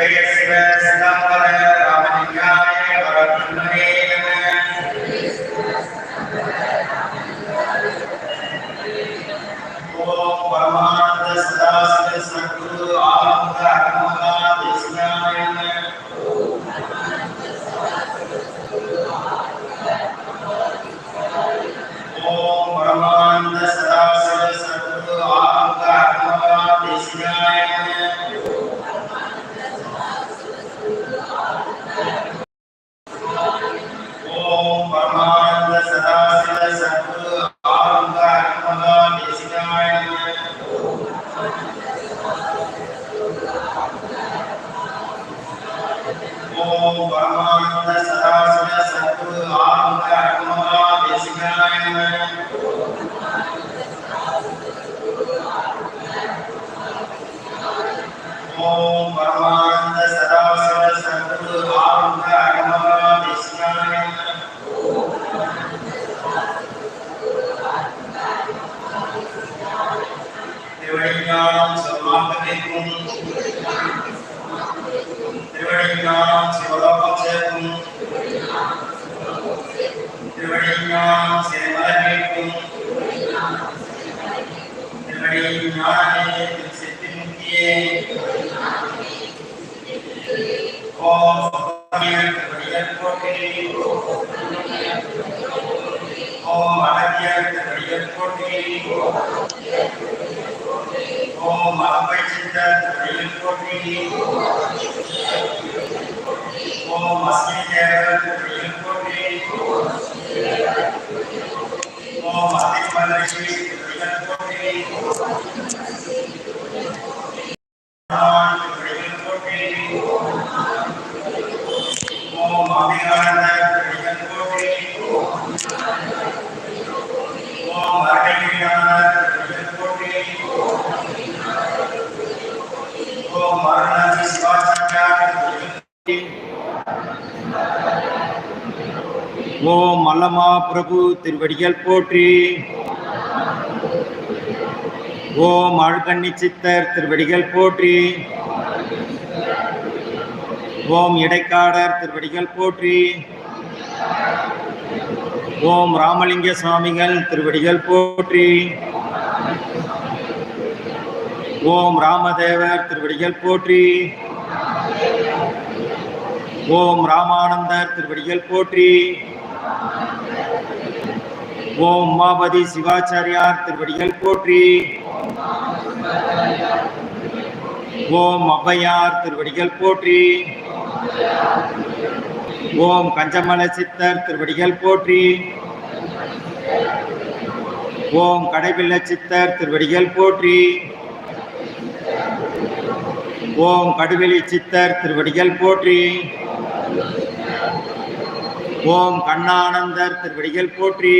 சிவய சிவ சிதம்பர ராமலிங்காய ஓம் பரமானந்த ஓம் அகப்பை சித்தர் திருவடியல் போற்றி ஓம் அஸ்மி தேவர் திருவடியல் போற்றி ஓம் அத்திமலர்ஷி திருவடியல் போற்றி நான் திருவடியல் போற்றி ஓம் அபிகானந்த திருவடியல் போற்றி ஓம் அருணகிரிநாதர் திருவடியல் போற்றி ஓம் அருணாதி சிவாச்சாரியார் திருவடியல் போற்றி ஓம் அல்லமா பிரபு திருவடிகள் போற்றி. ஓம் அழுகண்ணி சித்தர் திருவடிகள் போற்றி. ஓம் இடைக்காடர் திருவடிகள் போற்றி. ஓம் ராமலிங்க சுவாமிகள் திருவடிகள் போற்றி. ஓம் ராமதேவர் திருவடிகள் போற்றி. ஓம் ராமானந்தர் திருவடிகள் போற்றி. ஓம் உமாபதி சிவாச்சாரியார் திருவடிகள் போற்றி. ஓம் ஔவையார் திருவடிகள் போற்றி. ஓம் கஞ்சமல சித்தர் திருவடிகள் போற்றி. ஓம் கடைபில்ல சித்தர் திருவடிகள் போற்றி. ஓம் கடுவெளி சித்தர் திருவடிகள் போற்றி. ஓம் கண்ணானந்தர் திருவடிகள் போற்றி.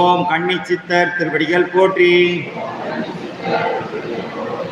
ஓம் கன்னி சித்தர் திருவடிகள் போற்றி.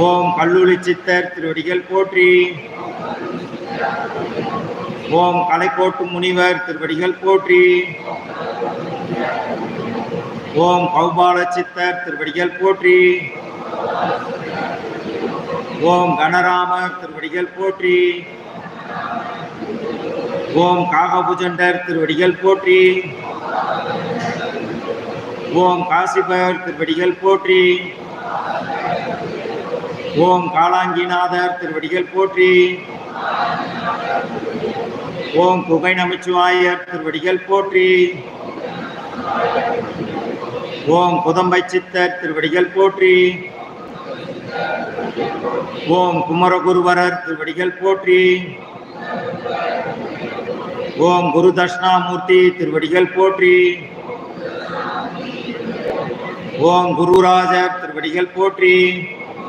ஓம் கல்லூரி சித்தர் திருவடிகள் போற்றி. ஓம் கலைக்கோட்டு முனிவர் திருவடிகள் போற்றி. ஓம் கௌபால சித்தர் திருவடிகள் போற்றி. ஓம் கணராமர் திருவடிகள் போற்றி. ஓம் காகபுஜண்டர் திருவடிகள் போற்றி. ஓம் காசிபர் திருவடிகள் போற்றி. ஓம் காலாங்கிநாதர் திருவடிகள் போற்றி. ஓம் குகை நமச்சிவாயர் திருவடிகள் போற்றி. ஓம் புதம்பை சித்தர் திருவடிகள் போற்றி. ஓம் குமரகுருவரர் திருவடிகள் போற்றி. ஓம் குரு தட்சிணாமூர்த்தி திருவடிகள் போற்றி. ஓம் குருராஜர் திருவடிகள் போற்றி.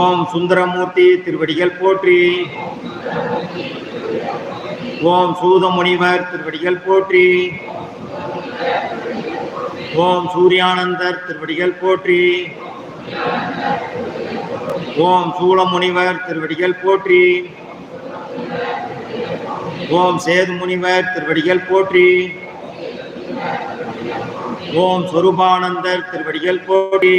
ஓம் சுந்தரமூர்த்தி திருவடிகள் போற்றி. ஓம் சூத முனிவர் திருவடிகள் போற்றி. ஓம் சூரியானந்தர் திருவடிகள் போற்றி. ஓம் சூளமுனிவர் திருவடிகள் போற்றி. ஓம் சேது முனிவர் திருவடிகள் போற்றி. ஓம் சொரூபானந்தர் திருவடிகள் போற்றி.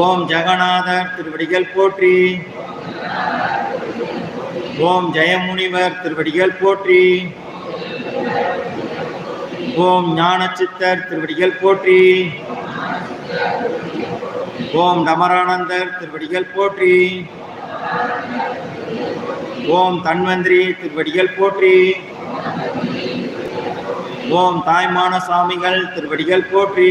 ஓம் ஜெகநாதர் திருவடிகள் போற்றி. ஓம் ஜெயமுனிவர் திருவடிகள் போற்றி. ஓம் ஞானச்சித்தர் திருவடிகள் போற்றி. ஓம் டமரானந்தர் திருவடிகள் போற்றி. ஓம் தன்வந்திரி திருவடிகள் போற்றி. ஓம் தாய்மான சாமிகள் திருவடிகள் போற்றி.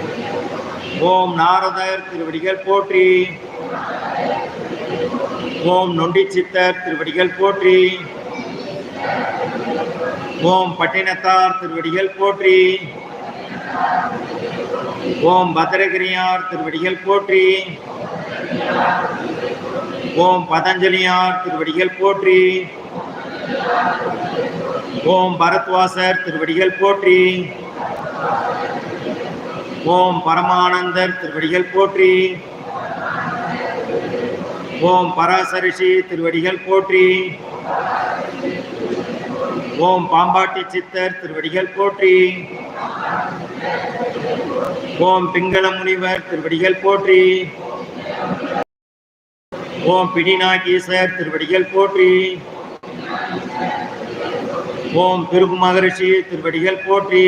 ஓம் நாரதர் திருவடிகள் போற்றி. ஓம் நொண்டி சித்தர் திருவடிகள் போற்றி. ஓம் பட்டினத்தார் திருவடிகள் போற்றி. ஓம் பத்ரகிரியார் திருவடிகள் போற்றி. ஓம் பதஞ்சலியார் திருவடிகள் போற்றி. ஓம் பரத்வாசர் திருவடிகள் போற்றி. ஓம் பரமானந்தர் திருவடிகள் போற்றி. ஓம் பராசரிஷி திருவடிகள் போற்றி. ஓம் பாம்பாட்டி சித்தர் திருவடிகள் போற்றி. ஓம் பிங்கள முனிவர் திருவடிகள் போற்றி. ஓம் பிடிநாகீசர் திருவடிகள் போற்றி. ஓம் பிருகு மகரிஷி திருவடிகள் போற்றி.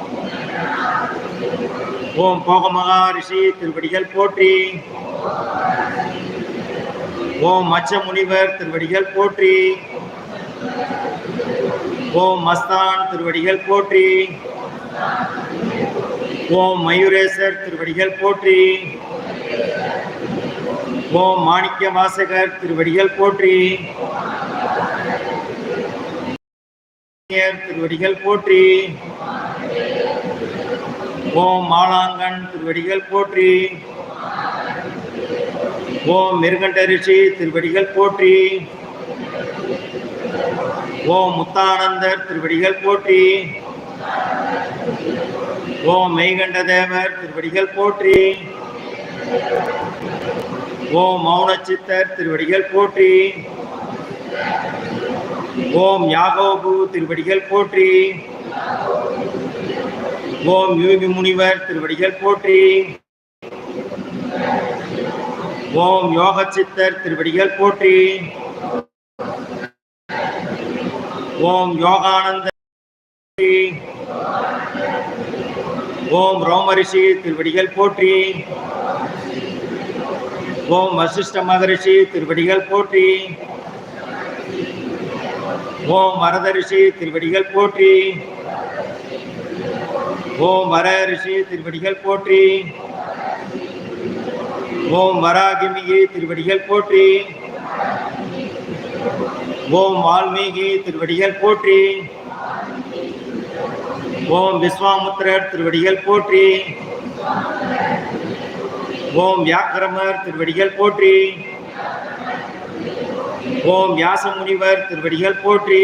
ஓம் போக மகாரிஷி திருவடிகள் போற்றி. ஓம் மச்ச முனிவர் திருவடிகள் போற்றி. ஓம் மஸ்தான் திருவடிகள் போற்றி. ஓம் மயூரேசர் திருவடிகள் போற்றி. ஓம் மாணிக்க வாசகர் திருவடிகள் போற்றி. திருவடிகள் போற்றி. ஓம் மாலாங்கன் திருவடிகள் போற்றி. ஓம் மிருகண்ட ரிஷி திருவடிகள் போற்றி. ஓம் முத்தானந்தர் திருவடிகள் போற்றி. ஓம் மெய்கண்ட தேவர் திருவடிகள் போற்றி. ஓம் மௌன சித்தர் திருவடிகள் போற்றி. ஓம் யாகோபு திருவடிகள் போற்றி. ஓம் யோகி முனிவர் திருவடிகள் போற்றி. ஓம் யோக சித்தர் திருவடிகள் போற்றி. ஓம் யோகானந்த ஓம் ரோமரிஷி திருவடிகள் போற்றி. ஓம் வசிஷ்ட மகரிஷி திருவடிகள் போற்றி. ஓம் மரதரிஷி திருவடிகள் போற்றி. ஓம் வர ரிஷி திருவடிகள் போற்றி. ஓம் வராகிமிகி திருவடிகள் போற்றி. ஓம் வால்மீகி திருவடிகள் போற்றி. ஓம் விஸ்வாமுத்திரர் திருவடிகள் போற்றி. ஓம் வியாக்கிரமர் திருவடிகள் போற்றி. ஓம் வியாச முனிவர் திருவடிகள் போற்றி.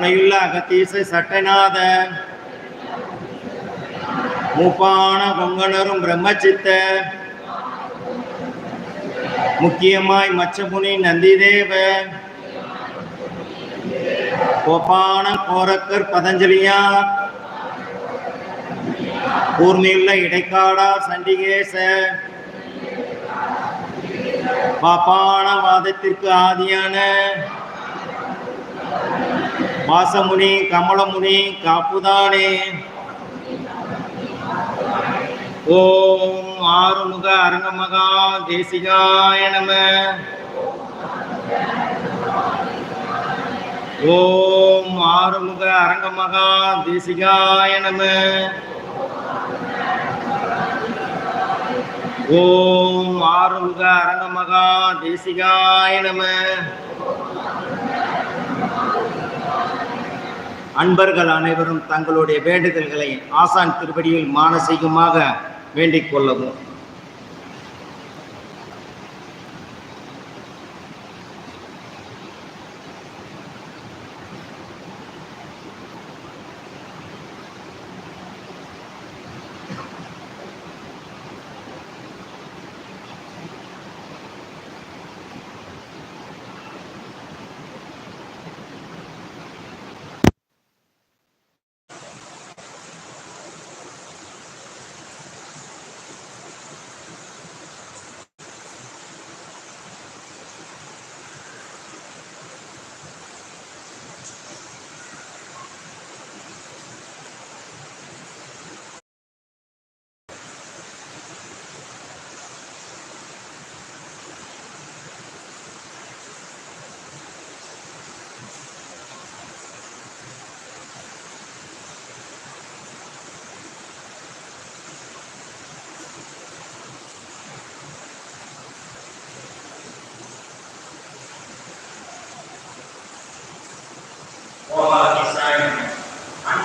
துணையுள்ள சட்டநாத. மூப்பான கொங்கனரும் பிரம்மச்சித்த. முக்கியமாய் மச்சமுனி நந்திதேவ. கோப்பான கோரக்கர் பதஞ்சலியா. கூர்மையுள்ள இடைக்காடா சண்டிகேச. பாப்பான வாதத்திற்கு ஆதியான. வாசமுனி கமலமுனி காப்புதானே. ஓம் ஆறுமுக அரங்கமகா தேசிகாய நம. ஓம் ஆறுமுக அரங்கமகா தேசிகாய நம. ஓம் ஆறுமுக அரங்கமகா தேசிகாய நம. அன்பர்கள் அனைவரும் தங்களுடைய வேண்டுதல்களை ஆசான் திருப்படியில் மானசீகமாக வேண்டிக் கொள்ளவும்.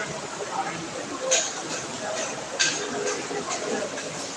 Thank you.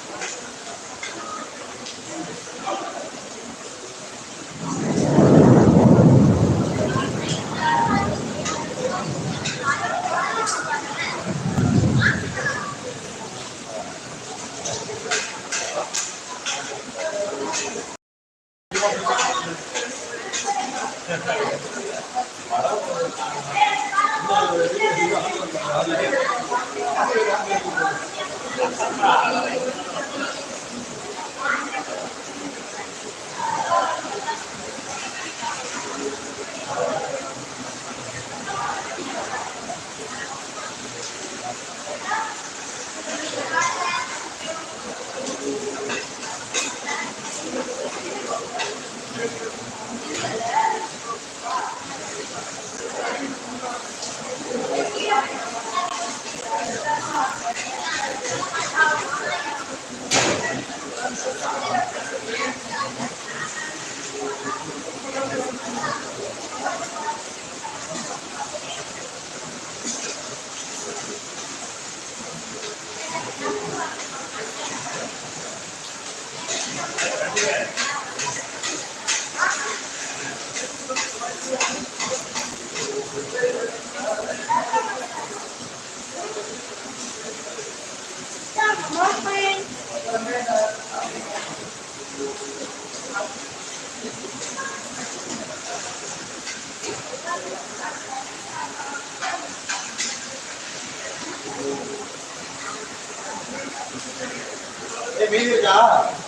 Yeah.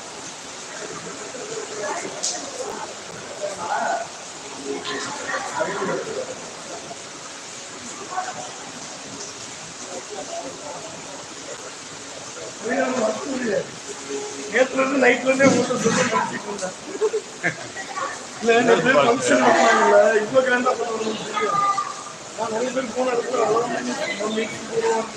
இருக்கா நேத்துல உங்கள்கிட்ட சொல்லி படிச்சுட்டு இருந்தேன். இல்ல நேற்று ஃபங்க்ஷன் பண்ணாங்கல்ல இவ்வளோ கிராண்டா பண்ணுவாங்கன்னு நான் நிறைய பேர் போன இடத்துல அவ்வளோ மீட்டிங் போடுவாங்க